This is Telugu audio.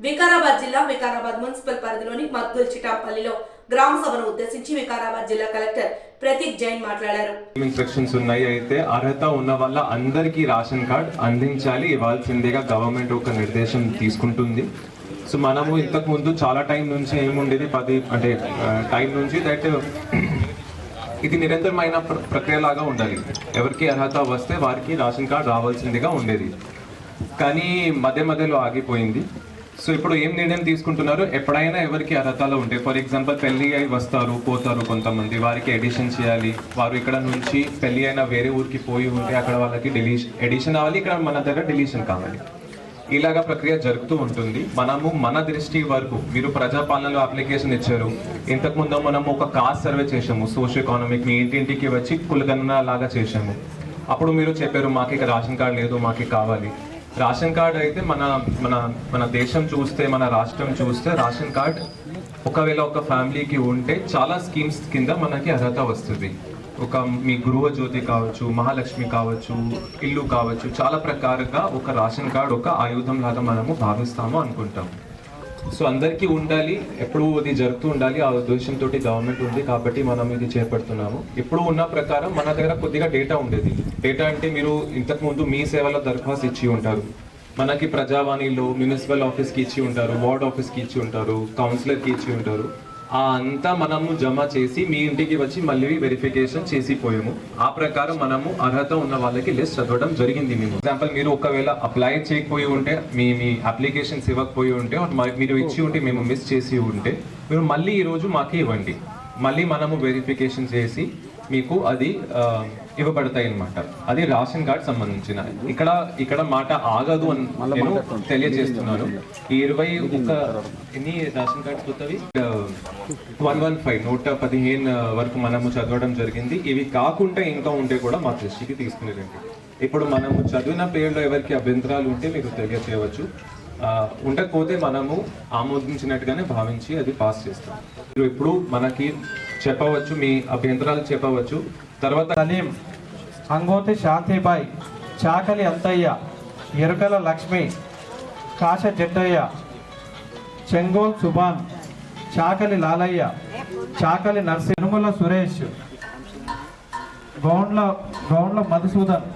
వికారాబాద్ జిల్లా వికారాబాద్ మున్సిపల్ పరిధిలోని మద్దుల్ చిటాపల్లిలో గ్రామ సభను ఉద్దేశించి వికారాబాద్ జిల్లా కలెక్టర్ ప్రతీక్ జైన్ మాట్లాడారు. ఇన్స్ట్రక్షన్స్ ఉన్నాయి అయితే అర్హత ఉన్న వాళ్ళ అందరికీ రేషన్ కార్డ్ అందించాలి. ఇవ్వాల్సిందిగా గవర్నమెంట్ ఒక నిర్దేశం తీసుకుంటుంది. సో మనము ఇంతకు ముందు చాలా టైం నుంచి ఏముండేది? పది అంటే టైం నుంచి దట్ ఇది నిరంతరమైన ప్ర- ప్రక్రియలాగా ఉండాలి. ఎవరికి అర్హత వస్తే వారికి రేషన్ కార్డ్ రావాల్సిందిగా ఉండేది. కానీ మధ్య మధ్యలో ఆగిపోయింది. సో ఇప్పుడు ఏం నిర్ణయం తీసుకుంటున్నారు? ఎప్పుడైనా ఎవరికి అర్హతలో ఉంటే ఫర్ ఎగ్జాంపుల్ పెళ్ళి అయి వస్తారు పోతారు కొంతమంది వారికి ఎడిషన్ చేయాలి వారు ఇక్కడ నుంచి పెళ్ళి అయినా వేరే ఊరికి పోయి ఉంటే అక్కడ వాళ్ళకి డిలీషన్ ఎడిషన్ అవ్వాలి ఇక్కడ మన దగ్గర డిలీషన్ కావాలి. ఇలాగా ప్రక్రియ జరుగుతూ ఉంటుంది. మనము మన దృష్టి వరకు మీరు ప్రజాపాలనలో అప్లికేషన్ ఇచ్చారు. ఇంతకు ముందు మనము ఒక కాస్ట్ సర్వే చేసాము సోషల్ ఎకానమిక్ మీ ఇంటింటికి వచ్చి కులగణన లాగా చేసాము అప్పుడు మీరు చెప్పారు మాకు ఇక రేషన్ కార్డు లేదు మాకు కావాలి. రేషన్ కార్డ్ అయితే మన మన మన దేశం చూస్తే మన రాష్ట్రం చూస్తే రేషన్ కార్డ్ ఒకవేళ ఒక ఫ్యామిలీకి ఉంటే చాలా స్కీమ్స్ కింద మనకి అర్హత వస్తుంది. ఒక మీ గృహ జ్యోతి కావచ్చు మహాలక్ష్మి కావచ్చు ఇల్లు కావచ్చు చాలా ప్రకారంగా ఒక రేషన్ కార్డ్ ఒక ఆయుధం లాగా మనము భావిస్తాము అనుకుంటాం సో అందరికీ ఉండాలి ఎప్పుడు ఇది జరుగుతూ ఉండాలి ఆ ఉద్దేశంతో గవర్నమెంట్ ఉంది కాబట్టి మనం ఇది చేపడుతున్నాము. ఇప్పుడు ఉన్న ప్రకారం మన దగ్గర కొద్దిగా డేటా ఉండేది. డేటా అంటే మీరు ఇంతకుముందు మీ సేవలో దరఖాస్తు ఇచ్చి ఉంటారు. మనకి ప్రజావాణిలో మున్సిపల్ ఆఫీస్కి ఇచ్చి ఉంటారు వార్డ్ ఆఫీస్కి ఇచ్చి ఉంటారు కౌన్సిలర్కి ఇచ్చి ఉంటారు. ఆ అంతా మనము జమ చేసి మీ ఇంటికి వచ్చి మళ్ళీ వెరిఫికేషన్ చేసి పోయాము ఆ ప్రకారం మనము అర్హత ఉన్న వాళ్ళకి లిస్ట్ చదవడం జరిగింది మేము. ఎగ్జాంపుల్ మీరు ఒకవేళ అప్లై చేయకపోయి ఉంటే మీ మీ అప్లికేషన్స్ ఇవ్వకపోయి ఉంటే మీరు ఇచ్చి ఉంటే మేము మిస్ చేసి ఉంటే మీరు మళ్ళీ ఈరోజు మాకు ఇవ్వండి. మళ్ళీ మనము వెరిఫికేషన్ చేసి మీకు అది ఇవ్వబడతాయి అన్నమాట అది రేషన్ కార్డ్ సంబంధించిన. ఇక్కడ ఇక్కడ మాట ఆగదు అని నేను తెలియజేస్తున్నాను. ఈ ఇరవై ఒక ఎన్ని రేషన్ కార్డ్స్ కొత్తవి? వన్ వన్ ఫైవ్ నూట పదిహేను వరకు మనము చదవడం జరిగింది. ఇవి కాకుండా ఇంకా ఉంటే కూడా మా దృష్టికి తీసుకుని రండి. ఇప్పుడు మనము చదివిన పేర్లో ఎవరికి అభ్యంతరాలు ఉంటే మీరు తెలియచేయవచ్చు. ఆ, ఉండకపోతే మనము ఆమోదించినట్టుగానే భావించి అది పాస్ చేస్తాం. మీరు ఇప్పుడు మనకి చెప్పవచ్చు మీ అభ్యంతరాలు చెప్పవచ్చు. తర్వాత సలీం అంగోతి శాంతిబాయ్ చాకలి అంతయ్య ఎరుకల లక్ష్మి కాశ జట్టయ్య చెంగోల్ సుభాన్ చాకలి లాలయ్య చాకలి నర్సి సురేష్ గౌండ్ల గౌండ్ల మధుసూదన్